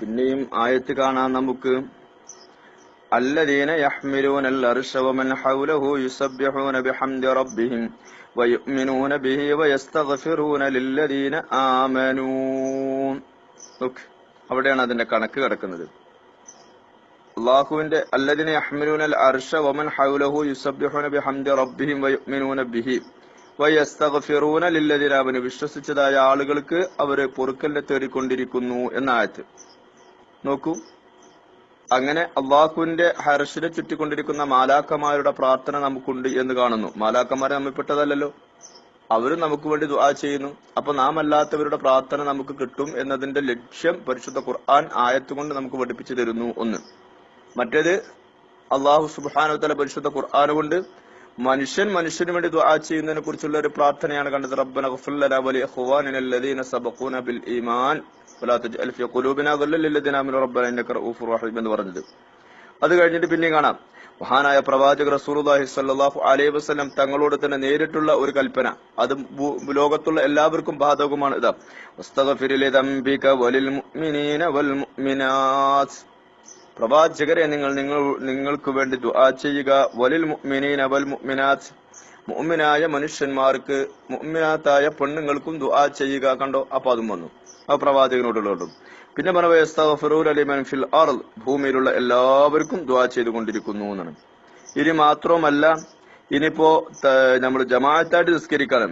പിന്നെയും ആയത്ത് കാണാൻ നമുക്ക് الذين يحملون العرش ومن حوله يسبحون بحمد ربهم ويؤمنون به ويستغفرون للذين آمنوا നോക്ക് അവിടെയാണ് അതിന്റെ കണക്ക് കിടക്കുന്നത് അള്ളാഹുവിന്റെ അല്ലദിനെ അഹ്മലൂൻ അൽ അർഷ വമൻ ഹൗലഹു യുസബ്ബിഹൂന ബിഹംദി റബ്ബിഹിം വയുഅ്മിനൂന ബിഹി വയസ്തഗ്ഫിറൂന ലില്ലദീന അവന് വിശ്വസിച്ചതായ ആളുകൾക്ക് അവര് പൊറുക്കലിനെ തേടിക്കൊണ്ടിരിക്കുന്നു എന്ന ആയത്ത് നോക്കൂ. അങ്ങനെ അള്ളാഹുവിന്റെ ഹർഷിനെ ചുറ്റിക്കൊണ്ടിരിക്കുന്ന മാലാക്കമാരുടെ പ്രാർത്ഥന നമുക്കുണ്ട് എന്ന് കാണുന്നു. മാലാക്കന്മാരെ നമ്മിൽപ്പെട്ടതല്ലല്ലോ അവരും നമുക്ക് വേണ്ടി ദുആ ചെയ്യുന്നു. അപ്പൊ നാം അല്ലാത്തവരുടെ പ്രാർത്ഥന നമുക്ക് കിട്ടും എന്നതിന്റെ ലക്ഷ്യം പരിശുദ്ധ ഖുർആൻ ആയത്തുകൊണ്ട് നമുക്ക് പഠിപ്പിച്ചു തരുന്നു ഒന്ന്. മറ്റേത് അള്ളാഹു സുബാനുത്തല പരിശുദ്ധ ഖുർആൻ കൊണ്ട് മനുഷ്യൻ മനുഷ്യന് വേണ്ടി ദുആ ചെയ്യുന്നതിനെ കുറിച്ചുള്ള ഒരു പ്രാർത്ഥനയാണ് കണ്ടത്. റബ്ബന ലനാ വലി സബഖൂന ബിൽ ഈമാൻ. റഹീം എന്ന് പറഞ്ഞത്. അത് കഴിഞ്ഞിട്ട് പിന്നെ കാണാം. മഹാനായ പ്രവാചകർ റസൂലുള്ളാഹി സ്വല്ലല്ലാഹു അലൈഹി വസല്ലം തങ്ങളോട് തന്നെ നേരിട്ടുള്ള ഒരു കൽപ്പന. അത് ലോകത്തുള്ള എല്ലാവർക്കും ബാധകമാണ് ഇതാ. വലിൽ മുഅ്മിനീന വൽ മുഅ്മിനാത്ത് പ്രവാചകരെ നിങ്ങൾ നിങ്ങൾ നിങ്ങൾക്ക് വേണ്ടി ദുആ ചെയ്യുക. വലിൽ മുഅ്മിനീന വൽ മുഅ്മിനാത്ത് മുഅ്മിനായ മനുഷ്യന്മാർക്ക് മുഅ്മിനാത്തായ പെണ്ണുങ്ങൾക്കും ദുആ ചെയ്യുക. കണ്ടോ? അപ്പൊ അതും വന്നു. പ്രവാചകനോടുള്ളതും. പിന്നെ പറഞ്ഞ അർൾ ഭൂമിയിലുള്ള എല്ലാവർക്കും ദ്വാ ചെയ്തുകൊണ്ടിരിക്കുന്നു എന്നാണ്. ഇനി മാത്രവുമല്ല ഇനിയിപ്പോ നമ്മൾ ജമാഅത്തായിട്ട് നിസ്കരിക്കണം.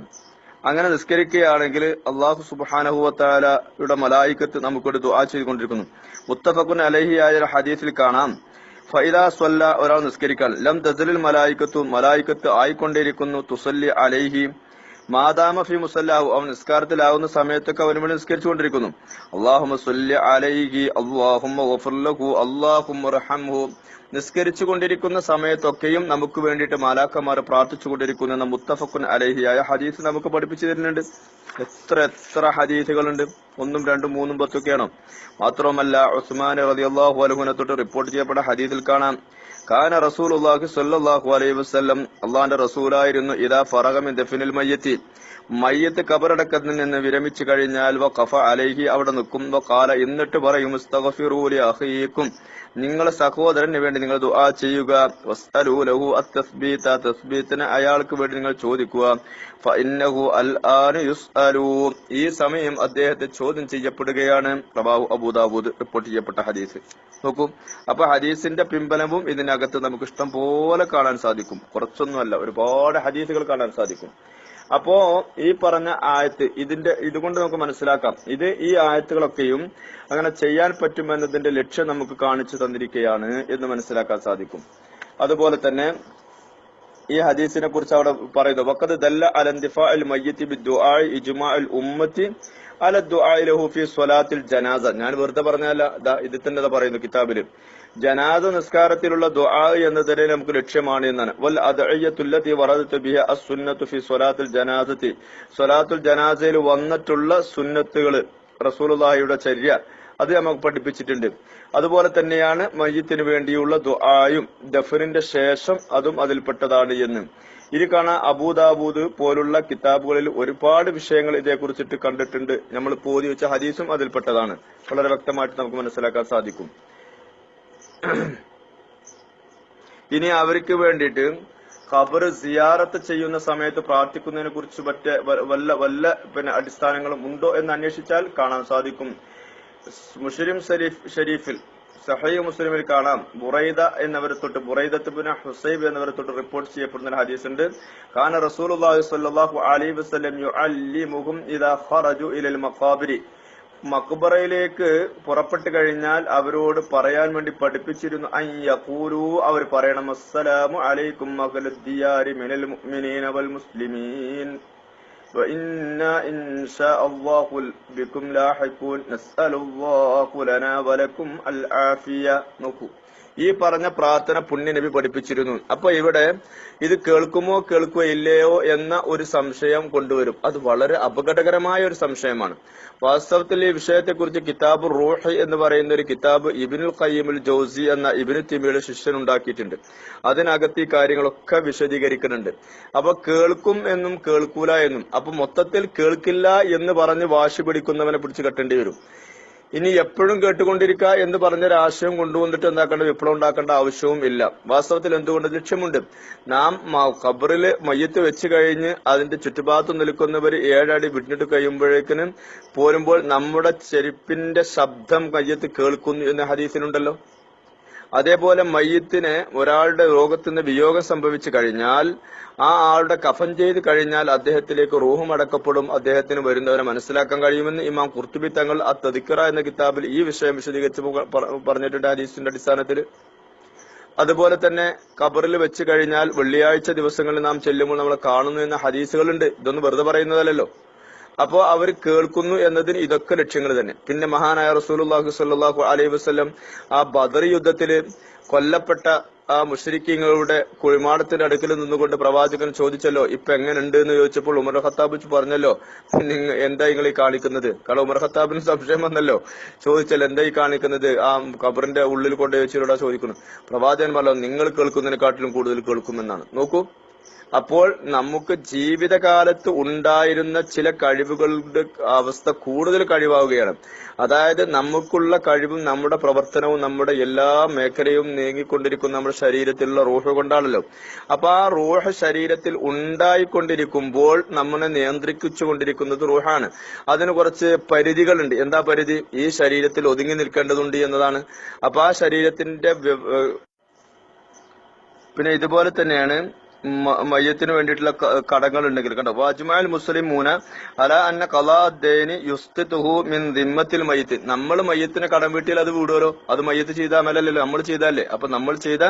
അങ്ങനെ നിസ്കരിക്കുകയാണെങ്കിൽ അള്ളാഹു സുബാനഹുവത്താലയുടെ മലായിക്കത്ത് നമുക്കൊരു ദുആ ചെയ്തുകൊണ്ടിരിക്കുന്നു. മുത്തഫക്കുൻ അലഹി ആയ ഹദീസിൽ കാണാം. ഫൈദ സ്വല്ല ഒരാൾ നിസ്കരിക്കാൻ. ലം തസലിൽ മലായിക്കത്തു മലായിക്കത്ത് ആയിക്കൊണ്ടിരിക്കുന്നു തുസല്ലി അലൈഹി മാതാമ ഫി മുസല്ലാഹു. അവൻ നിസ്കാരത്തിലാവുന്ന സമയത്തൊക്കെ അവന് വേണ്ടി നിസ്കരിച്ചുകൊണ്ടിരിക്കുന്നു. അള്ളാഹുമ അലൈഹി അള്ളാഹുമ്മ നിസ്കരിച്ചു കൊണ്ടിരിക്കുന്ന സമയത്തൊക്കെയും നമുക്ക് വേണ്ടിയിട്ട് മാലാക്കന്മാർ പ്രാർത്ഥിച്ചുകൊണ്ടിരിക്കുന്നു എന്ന മുത്തഫക്കുൻ അലഹിയായ ഹദീസ് നമുക്ക് പഠിപ്പിച്ചു തരുന്നുണ്ട്. എത്ര എത്ര ഹദീസുകളുണ്ട്. ഒന്നും രണ്ടും മൂന്നും പത്തൊക്കെയാണോ. മാത്രവുമല്ല ഉസ്മാൻ റളിയല്ലാഹു അലഹുനെ തൊട്ട് റിപ്പോർട്ട് ചെയ്യപ്പെട്ട ഹദീസിൽ കാണാം. കാന റസൂലുള്ളാഹി സല്ലാഹു അലൈഹി വസ്ലം അള്ളാന്റെ റസൂലായിരുന്നു ഇതാ ഫറഗ ദഫിനിൽ മയ്യത്തി. മയ്യത്ത് കബറടക്കത്തിൽ നിന്ന് വിരമിച്ചു കഴിഞ്ഞാൽ വ കഫ അലൈഹി അവിടെ നിൽക്കും. വ കാല എന്നിട്ട് പറയും ലി അഖീക്കും നിങ്ങളെ സഹോദരന് വേണ്ടി നിങ്ങൾ ദുആ ചെയ്യുക. വസ്തലൂലഹു അത്തസ്ബീത. തസ്ബീത്തിന് അയാൾക്ക് വേണ്ടി നിങ്ങൾ ചോദിക്കുക. ഫഇന്നഹു അൽആന യുസ്അലൂ. ഈ സമയം അദ്ദേഹത്തെ ചോദ്യം ചെയ്യപ്പെടുകയാണ്. റവാഹു അബൂദാവൂദ് റിപ്പോർട്ട് ചെയ്യപ്പെട്ട ഹദീസ്. നോക്കൂ. അപ്പൊ ഹദീസിന്റെ പിൻബലവും ഇതിനകത്ത് നമുക്ക് ഇഷ്ടം പോലെ കാണാൻ സാധിക്കും. കുറച്ചൊന്നുമല്ല ഒരുപാട് ഹദീസുകൾ കാണാൻ സാധിക്കും. അപ്പോ ഈ പറഞ്ഞ ആയത്ത് ഇതിന്റെ ഇതുകൊണ്ട് നമുക്ക് മനസ്സിലാക്കാം. ഇത് ഈ ആയത്തുകളൊക്കെയും അങ്ങനെ ചെയ്യാൻ പറ്റുമെന്നതിന്റെ ലക്ഷ്യം നമുക്ക് കാണിച്ചു തന്നിരിക്കുകയാണ് എന്ന് മനസ്സിലാക്കാൻ സാധിക്കും. അതുപോലെ തന്നെ ഈ ഹദീസിനെ കുറിച്ച് അവിടെ പറയുന്നു വക്കത് ദല്ല അലന്തിഫ അൽ മയ്യത്തി ബിദ്ദുആ ഇജ്മാ അൽ ഉമ്മത്തി അല ഫി സ്വലാത്തിൽ ജനാസ. ഞാൻ വെറുതെ പറഞ്ഞല്ല ഇതിൽ ഇത് തന്നെ പറയുന്നു കിതാബിൽ ജനാദ നിസ്കാരത്തിലുള്ള ദുആ എന്നതിനെ നമുക്ക് ലക്ഷ്യമാണ് എന്നാണ്. വൽ അദ്ഇയത്തുല്ലതി വറദത്തു ബിഹ അസ്സുന്നത്തു ഫി സ്വലാത്തിൽ ജനാസതി സ്വലാത്തുൽ ജനാസയിൽ വന്നിട്ടുള്ള സുന്നത്തുകൾ റസൂലുള്ളാഹിയുടെ ചര്യ. അത് നമുക്ക് പഠിപ്പിച്ചിട്ടുണ്ട്. അതുപോലെ തന്നെയാണ് മയ്യത്തിന് വേണ്ടിയുള്ള ദുആയും ദഫറിന്റെ ശേഷം അതും അതിൽപ്പെട്ടതാണ് എന്ന്. ഇനി കാണാൻ അബൂദാബൂദ് പോലുള്ള കിതാബുകളിൽ ഒരുപാട് വിഷയങ്ങൾ ഇതേക്കുറിച്ചിട്ട് കണ്ടിട്ടുണ്ട്. നമ്മൾ പോതി വെച്ച ഹദീസും അതിൽപ്പെട്ടതാണ്. വളരെ വ്യക്തമായിട്ട് നമുക്ക് മനസ്സിലാക്കാൻ സാധിക്കും. ഇനി അവർക്ക് വേണ്ടിയിട്ട് ഖബർ സിയാറത്ത് ചെയ്യുന്ന സമയത്ത് പ്രാർത്ഥിക്കുന്നതിനെ കുറിച്ച് മറ്റേ വല്ല വല്ല പിന്നെ അടിസ്ഥാനങ്ങളും ഉണ്ടോ എന്ന് അന്വേഷിച്ചാൽ കാണാൻ സാധിക്കും. മുസ്ലിം ഷരീഫ് ഷരീഫിൽ സഹൈ മുസ്ലിമിൽ കാണാം. ബുറൈദ എന്നവരെ തൊട്ട് ബുറൈദത്ത് ബിൻ ഹുസൈബ് എന്നവരെ തൊട്ട് റിപ്പോർട്ട് ചെയ്യപ്പെടുന്ന ഒരു ഹദീസ് ഉണ്ട് കാന റസൂലുള്ളാഹി സ്വല്ലല്ലാഹു അലൈഹി വസല്ലം യുഅല്ലിമുഹും ഇദാ ഖറജു ഇലൽ മക്ബറയിലേക്ക് പുറപ്പെട്ടു കഴിഞ്ഞാൽ അവരോട് പറയാൻ വേണ്ടി പഠിപ്പിച്ചിരുന്നു. അയ്യൂരു അവർ പറയണം. അസ്സലാമു അലൈക്കും മിനൽ മുഅ്മിനീന വൽ മുസ്ലിമീൻ. وإنا إن شاء الله بكم لاحقون. نسأل الله لنا ولكم العافية. نقول ഈ പറഞ്ഞ പ്രാർത്ഥന പുണ്യ നബി പഠിപ്പിച്ചിരുന്നു. അപ്പൊ ഇവിടെ ഇത് കേൾക്കുമോ കേൾക്കുകയില്ലയോ എന്ന ഒരു സംശയം കൊണ്ടുവരും. അത് വളരെ അപകടകരമായ ഒരു സംശയമാണ്. വാസ്തവത്തിൽ ഈ വിഷയത്തെക്കുറിച്ച് കിതാബ് റൂഹ് എന്ന് പറയുന്ന ഒരു കിതാബ് ഇബിനുൽ ഖയ്യിമുൽ ജോസി എന്ന ഇബിനു തിമിയുടെ ശിഷ്യൻ ഉണ്ടാക്കിയിട്ടുണ്ട്. അതിനകത്ത് ഈ കാര്യങ്ങളൊക്കെ വിശദീകരിക്കുന്നുണ്ട്. അപ്പൊ കേൾക്കും എന്നും കേൾക്കൂല എന്നും. അപ്പൊ മൊത്തത്തിൽ കേൾക്കില്ല എന്ന് പറഞ്ഞ് വാശി പിടിക്കുന്നവനെ പിടിച്ച് കെട്ടേണ്ടി വരും. ഇനി എപ്പോഴും കേട്ടുകൊണ്ടിരിക്കുക എന്ന് പറഞ്ഞൊരു ആശയം കൊണ്ടുവന്നിട്ട് എന്താക്കേണ്ട വിപ്ലവം ഉണ്ടാക്കേണ്ട ആവശ്യവും ഇല്ല. വാസ്തവത്തിൽ എന്തുകൊണ്ട് ലക്ഷ്യമുണ്ട്? നാം ഖബറിൽ മയ്യത്ത് വെച്ച് കഴിഞ്ഞ് അതിന്റെ ചുറ്റുഭാഗത്ത് നിൽക്കുന്നവർ ഏഴടി വിട്ടിട്ട് കഴിയുമ്പോഴേക്കിന് പോരുമ്പോൾ നമ്മുടെ ചെരുപ്പിന്റെ ശബ്ദം മയ്യത്ത് കേൾക്കുന്നു എന്ന ഹദീസിലുണ്ടല്ലോ. അതേപോലെ മയ്യത്തിന് ഒരാളുടെ രോഗത്തിന് വിയോഗം സംഭവിച്ചു കഴിഞ്ഞാൽ ആ ആളുടെ കഫൻ ചെയ്ത് കഴിഞ്ഞാൽ അദ്ദേഹത്തിലേക്ക് റൂഹും അടക്കപ്പെടും. അദ്ദേഹത്തിന് വരുന്നവരെ മനസ്സിലാക്കാൻ കഴിയുമെന്ന് ഇമാം കുർത്തുബി തങ്ങൾ ആ എന്ന കിതാബിൽ ഈ വിഷയം വിശദീകരിച്ച് പറഞ്ഞിട്ടുണ്ട് ഹദീസിന്റെ അടിസ്ഥാനത്തിൽ. അതുപോലെ തന്നെ ഖബറിൽ വെച്ച് കഴിഞ്ഞാൽ വെള്ളിയാഴ്ച ദിവസങ്ങളിൽ നാം ചെല്ലുമ്പോൾ നമ്മൾ കാണുന്നു എന്ന ഹദീസുകളുണ്ട്. ഇതൊന്നും വെറുതെ പറയുന്നതല്ലല്ലോ. അപ്പോ അവർ കേൾക്കുന്നു എന്നതിന് ഇതൊക്കെ ലക്ഷ്യങ്ങൾ തന്നെ. പിന്നെ മഹാനായ റസൂലുള്ളാഹി സ്വല്ലല്ലാഹു അലൈഹി വസ്ലം ആ ബദർ യുദ്ധത്തിൽ കൊല്ലപ്പെട്ട ആ മുഷരിക്കങ്ങളുടെ കുഴിമാടത്തിന്റെ അടുക്കൽ നിന്നുകൊണ്ട് പ്രവാചകൻ ചോദിച്ചല്ലോ ഇപ്പൊ എങ്ങനെയുണ്ട് എന്ന് ചോദിച്ചപ്പോൾ ഉമർ ഖത്താബ് പറഞ്ഞല്ലോ നിങ്ങ എന്താ നിങ്ങൾ ഈ കാണിക്കുന്നത്? കാരണം ഉമർ ഖത്താബിന് സംശയം വന്നല്ലോ. ചോദിച്ചല്ലോ എന്താ ഈ കാണിക്കുന്നത്? ആ കബറിന്റെ ഉള്ളിൽ കൊണ്ട് വെച്ചിലൂടെ ചോദിക്കുന്നു. പ്രവാചകൻ പറഞ്ഞു നിങ്ങൾ കേൾക്കുന്നതിനെക്കാട്ടിലും കൂടുതൽ കേൾക്കുമെന്നാണ്. നോക്കൂ. അപ്പോൾ നമുക്ക് ജീവിതകാലത്ത് ഉണ്ടായിരുന്ന ചില കഴിവുകളുടെ അവസ്ഥ കൂടുതൽ കഴിവാവുകയാണ് അതായത് നമുക്കുള്ള കഴിവും നമ്മുടെ പ്രവർത്തനവും നമ്മുടെ എല്ലാ മേഖലയും നീങ്ങിക്കൊണ്ടിരിക്കുന്ന നമ്മുടെ ശരീരത്തിലുള്ള റൂഹ് കൊണ്ടാണല്ലോ. അപ്പൊ ആ റൂഹ് ശരീരത്തിൽ ഉണ്ടായിക്കൊണ്ടിരിക്കുമ്പോൾ നമ്മളെ നിയന്ത്രിച്ചു കൊണ്ടിരിക്കുന്നത് റൂഹാണ്. അതിന് കുറച്ച് പരിധികളുണ്ട്. എന്താ പരിധി? ഈ ശരീരത്തിൽ ഒതുങ്ങി നിൽക്കേണ്ടതുണ്ട് എന്നതാണ്. അപ്പൊ ആ ശരീരത്തിന്റെ പിന്നെ ഇതുപോലെ തന്നെയാണ് മയ്യത്തിന് വേണ്ടിയിട്ടുള്ള കടങ്ങൾ ഉണ്ടെങ്കിൽ കണ്ടോ? വാജ്മാൽ മുസ്ലിം മൂന അല അന്ന കലാദ്ദൈനി യുസ്തുഹു മിൻ ദിമ്മത്തിൽ മയ്യത്ത്. നമ്മൾ മയ്യത്തിന് കടം വീട്ടിയാൽ അത് വിടുവല്ലോ. അത് മയ്യത്ത് ചെയ്താൽ മേലല്ലോ നമ്മൾ ചെയ്താലേ അപ്പൊ നമ്മൾ ചെയ്ത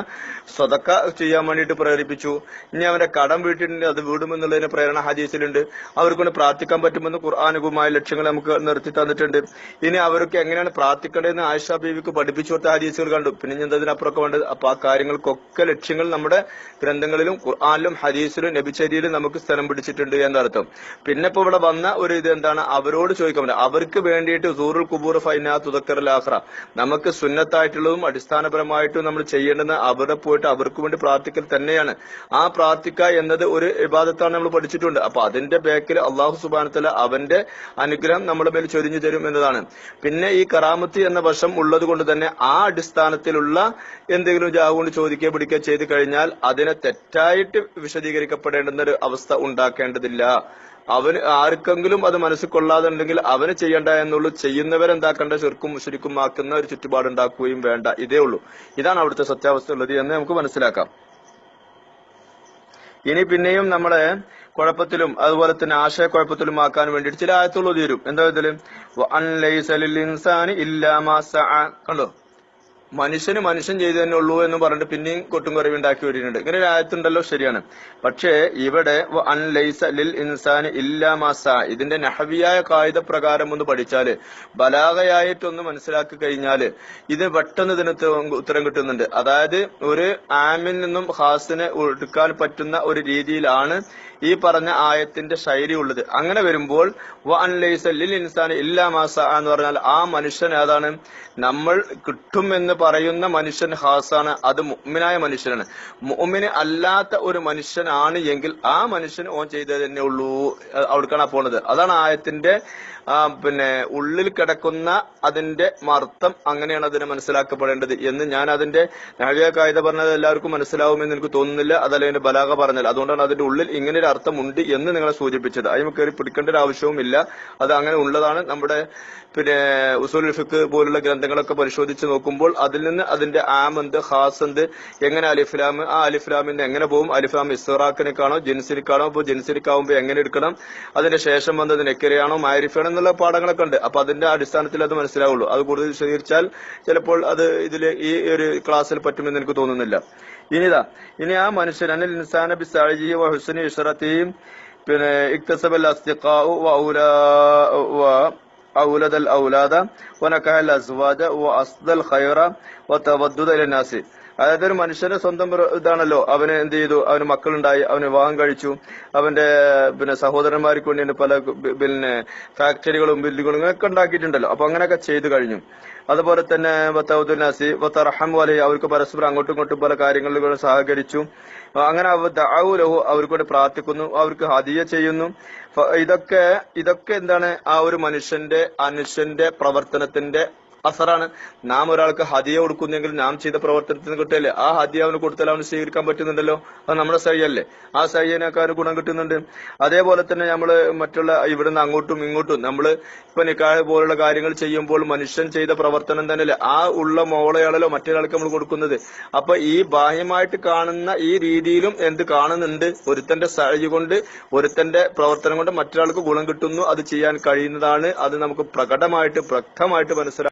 സ്വതക്ക ചെയ്യാൻ വേണ്ടിയിട്ട് പ്രേരിപ്പിച്ചു. ഇനി അവന്റെ കടം വീട്ടിട്ടുണ്ട് അത് വീടുമെന്നുള്ളതിന് പ്രേരണ ഹദീസിലുണ്ട്. അവർക്കൊണ്ട് പ്രാർത്ഥിക്കാൻ പറ്റുമെന്ന് ഖുർആാനുകുമായ ലക്ഷ്യങ്ങൾ നമുക്ക് നിർത്തി തന്നിട്ടുണ്ട്. ഇനി അവർക്ക് എങ്ങനെയാണ് പ്രാർത്ഥിക്കേണ്ടതെന്ന് ആയിഷ ബീവിക്ക് പഠിപ്പിച്ചു കൊടുത്ത ഹദീസുകൾ കണ്ടു. പിന്നെ ഞാൻ അതിനപ്പുറമൊക്കെ വേണ്ടത്? അപ്പൊ ആ കാര്യങ്ങൾക്കൊക്കെ ലക്ഷ്യങ്ങൾ നമ്മുടെ ഗ്രന്ഥങ്ങളിലും ഖുർആാനിലും ഹദീസിലും നബിചര്യയിലും നമുക്ക് സ്ഥലം പിടിച്ചിട്ടുണ്ട് എന്നർത്ഥം. പിന്നെ ഇപ്പൊ ഇവിടെ വന്ന ഒരു ഇത് എന്താണ്? അവരോട് ചോദിക്കാൻ അവർക്ക് വേണ്ടിയിട്ട് സൂറുൽ കുബൂർ ഫൈന തുതക്കർ ലാഹ്റ നമുക്ക് സുന്നത്തായിട്ടുള്ളതും അടിസ്ഥാനപരമായിട്ടും നമ്മൾ ചെയ്യേണ്ടത് അവിടെ പോയിട്ട് അവർക്ക് വേണ്ടി പ്രാർത്ഥിക്കൽ തന്നെയാണ്. ആ പ്രാർത്ഥിക്ക എന്നത് ഒരു വിവാദത്താണ് നമ്മൾ പഠിച്ചിട്ടുണ്ട്. അപ്പൊ അതിന്റെ ബാക്കിൽ അള്ളാഹു സുബാനത്തല അവന്റെ അനുഗ്രഹം നമ്മുടെ മേൽ ചൊരിഞ്ഞു തരും എന്നതാണ്. പിന്നെ ഈ കറാമത്ത് എന്ന വശം ഉള്ളത് കൊണ്ട് തന്നെ ആ അടിസ്ഥാനത്തിലുള്ള എന്തെങ്കിലും ജാവുകൊണ്ട് ചോദിക്കുക പിടിക്കുക ചെയ്തു കഴിഞ്ഞാൽ അതിനെ തെറ്റായിട്ട് വിശദീകരിക്കപ്പെടേണ്ടുന്ന ഒരു അവസ്ഥ ഉണ്ടാക്കേണ്ടതില്ല. അവന് ആർക്കെങ്കിലും അത് മനസ്സിൽ കൊള്ളാതുണ്ടെങ്കിൽ അവന് ചെയ്യണ്ട എന്നുള്ളൂ. ചെയ്യുന്നവരെന്താക്കേണ്ട? ചെറുക്കും ശരിക്കും ആക്കുന്ന ഒരു ചുറ്റുപാടുണ്ടാക്കുകയും വേണ്ട. ഇതേ ഉള്ളൂ. ഇതാണ് അവിടുത്തെ സത്യാവസ്ഥ ഉള്ളത് എന്ന് നമുക്ക് മനസ്സിലാക്കാം. ഇനി പിന്നെയും നമ്മളെ കുഴപ്പത്തിലും അതുപോലെ തന്നെ ആശയക്കുഴപ്പത്തിലും ആക്കാൻ വേണ്ടിയിട്ട് ചില ആയത്തുകൾ തീരും എന്താ ഇതിൽ. കണ്ടോ? മനുഷ്യന് മനുഷ്യൻ ചെയ്തു തന്നെ ഉള്ളൂ എന്ന് പറഞ്ഞിട്ട് പിന്നെയും കൊട്ടും കുറവ് ഉണ്ടാക്കി വരുന്നുണ്ട് ഇങ്ങനെ ഒരു ആയത്തുണ്ടല്ലോ ശരിയാണ്. പക്ഷേ ഇവിടെ അൻ ലൈസ ലിൽ ഇൻസാനി ഇല്ലാ മാ ഇതിന്റെ നഹവിയായ കായിക പ്രകാരം ഒന്ന് പഠിച്ചാൽ ബലാഗയായിട്ടൊന്ന് മനസ്സിലാക്കി കഴിഞ്ഞാൽ ഇത് പെട്ടെന്ന് ഇതിന് ഉത്തരം കിട്ടുന്നുണ്ട്. അതായത് ഒരു ആമിൽ നിന്നും ഹാസിനെ എടുക്കാൻ പറ്റുന്ന ഒരു രീതിയിലാണ് ഈ പറഞ്ഞ ആയത്തിന്റെ ശൈലി ഉള്ളത് അങ്ങനെ വരുമ്പോൾ ഇൻസാനി ഇല്ലാ മാസ എന്ന് പറഞ്ഞാൽ ആ മനുഷ്യൻ ഏതാണ്? നമ്മൾ കിട്ടും എന്ന് പറയുന്ന മനുഷ്യൻ ഹാസാണ്. അത് മുഅ്മിനായ മനുഷ്യനാണ്. മുഅ്മിന് അല്ലാത്ത ഒരു മനുഷ്യനാണ് എങ്കിൽ ആ മനുഷ്യൻ ഓൻ ചെയ്തത് തന്നെ ഉള്ളൂ അവിടേക്കാണ് പോണത്. അതാണ് ആയത്തിന്റെ പിന്നെ ഉള്ളിൽ കിടക്കുന്ന അതിന്റെ അർത്ഥം അങ്ങനെയാണ് അതിനെ മനസ്സിലാക്കപ്പെടേണ്ടത് എന്ന് ഞാൻ അതിന്റെ നാഴിക കായിക പറഞ്ഞത് എല്ലാവർക്കും മനസ്സിലാവുമെന്ന് എനിക്ക് തോന്നുന്നില്ല. അതല്ല അതിന്റെ ബലാഗ പറഞ്ഞത്. അതുകൊണ്ടാണ് അതിന്റെ ഉള്ളിൽ ഇങ്ങനെ ഒരു അർത്ഥം ഉണ്ട് എന്ന് നിങ്ങളെ സൂചിപ്പിച്ചത്. അതിന് കയറി പിടിക്കേണ്ട ഒരു ആവശ്യവും ഇല്ല അത് അങ്ങനെ ഉള്ളതാണ്. നമ്മുടെ പിന്നെ ഉസൂൽ ഫിഖ് പോലുള്ള ഗ്രന്ഥങ്ങളൊക്കെ പരിശോധിച്ച് നോക്കുമ്പോൾ അതിൽ നിന്ന് അതിന്റെ ആമന്ത് ഹാസന്ത് എങ്ങനെ അലിഫ്ലാം ആ അലിഫ്ലാമിന് എങ്ങനെ പോകും? അലിഫ്ലാം ഇസ്റാഖിനേക്കാണോ ജൻസിരിക്കാണോ അപ്പോൾ ജൻസിരിക്കാവുമ്പോൾ എങ്ങനെ എടുക്കണം? അതിന്റെ ശേഷം വന്നത് നെക്കരയാണോ മാരിഫാണോ എന്നുള്ള പാഠങ്ങളൊക്കെ ഉണ്ട്. അപ്പൊ അതിന്റെ അടിസ്ഥാനത്തിൽ അത് മനസ്സിലാവുള്ളൂ. അത് കൂടുതൽ വിശദീകരിച്ചാൽ ചിലപ്പോൾ അത് ഇതിൽ ഈ ഒരു ക്ലാസ്സിൽ പറ്റുമെന്ന് എനിക്ക് തോന്നുന്നില്ല. ഇനിതാ ഇനി ആ മനുഷ്യൻ അനിൽ ഇൻസാന ബിസാഴി ഹുസനി ഇഷറത്തിയും പിന്നെ ഇക്തസബൽ അസ്തിഖാഉ വൗലാ വ أولد الأولاد ونكح الأزواج وأصد الخير وتودد إلى الناس അതായത് ഒരു മനുഷ്യന്റെ സ്വന്തം പ്ര- ഇതാണല്ലോ അവന് എന്ത് ചെയ്തു അവന് മക്കളുണ്ടായി അവന് വിവാഹം കഴിച്ചു അവന്റെ പിന്നെ സഹോദരന്മാർക്ക് വേണ്ടി പല ബി- പിന്നെ ഫാക്ടറികളും ബിൽഡിങ്ങുകളും ഒക്കെ ഉണ്ടാക്കിയിട്ടുണ്ടല്ലോ അപ്പൊ അങ്ങനെയൊക്കെ ചെയ്തു കഴിഞ്ഞു അതുപോലെ തന്നെ വത്തൗദുനാസി വത്തറഹം വലി അവർക്ക് പരസ്പരം അങ്ങോട്ടും ഇങ്ങോട്ടും പല കാര്യങ്ങളിലും സഹകരിച്ചു. അങ്ങനെ ലഹു അവർക്ക് വേണ്ടി പ്രാർത്ഥിക്കുന്നു അവർക്ക് ഹദിയ ചെയ്യുന്നു. ഇതൊക്കെ ഇതൊക്കെ എന്താണ് ആ ഒരു മനുഷ്യന്റെ അനുഷ്യന്റെ പ്രവർത്തനത്തിന്റെ അസറാണ്. നാം ഒരാൾക്ക് ഹദിയ കൊടുക്കുന്നെങ്കിൽ നാം ചെയ്ത പ്രവർത്തനത്തിന് കിട്ടിയല്ലേ ആ ഹദിയ അവന് കൊടുത്താൽ അവന് സ്വീകരിക്കാൻ പറ്റുന്നുണ്ടല്ലോ? അത് നമ്മുടെ സഹിയല്ലേ ആ സഹിയനൊക്കെ അവന് ഗുണം കിട്ടുന്നുണ്ട്. അതേപോലെ തന്നെ നമ്മൾ മറ്റുള്ള ഇവിടുന്ന് അങ്ങോട്ടും ഇങ്ങോട്ടും നമ്മൾ ഇപ്പൊ നിക്കാഹ് പോലുള്ള കാര്യങ്ങൾ ചെയ്യുമ്പോൾ മനുഷ്യൻ ചെയ്ത പ്രവർത്തനം തന്നെയല്ലേ? ആ ഉള്ള മോളയാണല്ലോ മറ്റൊരാൾക്ക് നമ്മൾ കൊടുക്കുന്നത്. അപ്പൊ ഈ ബാഹ്യമായിട്ട് കാണുന്ന ഈ രീതിയിലും എന്ത് കാണുന്നുണ്ട്? ഒരുത്തന്റെ സഹി കൊണ്ട് ഒരുത്തന്റെ പ്രവർത്തനം കൊണ്ട് മറ്റൊരാൾക്ക് ഗുണം കിട്ടുന്നു. അത് ചെയ്യാൻ കഴിയുന്നതാണ്. അത് നമുക്ക് പ്രകടമായിട്ട് പ്രക്തമായിട്ട് മനസ്സിലാക്കാം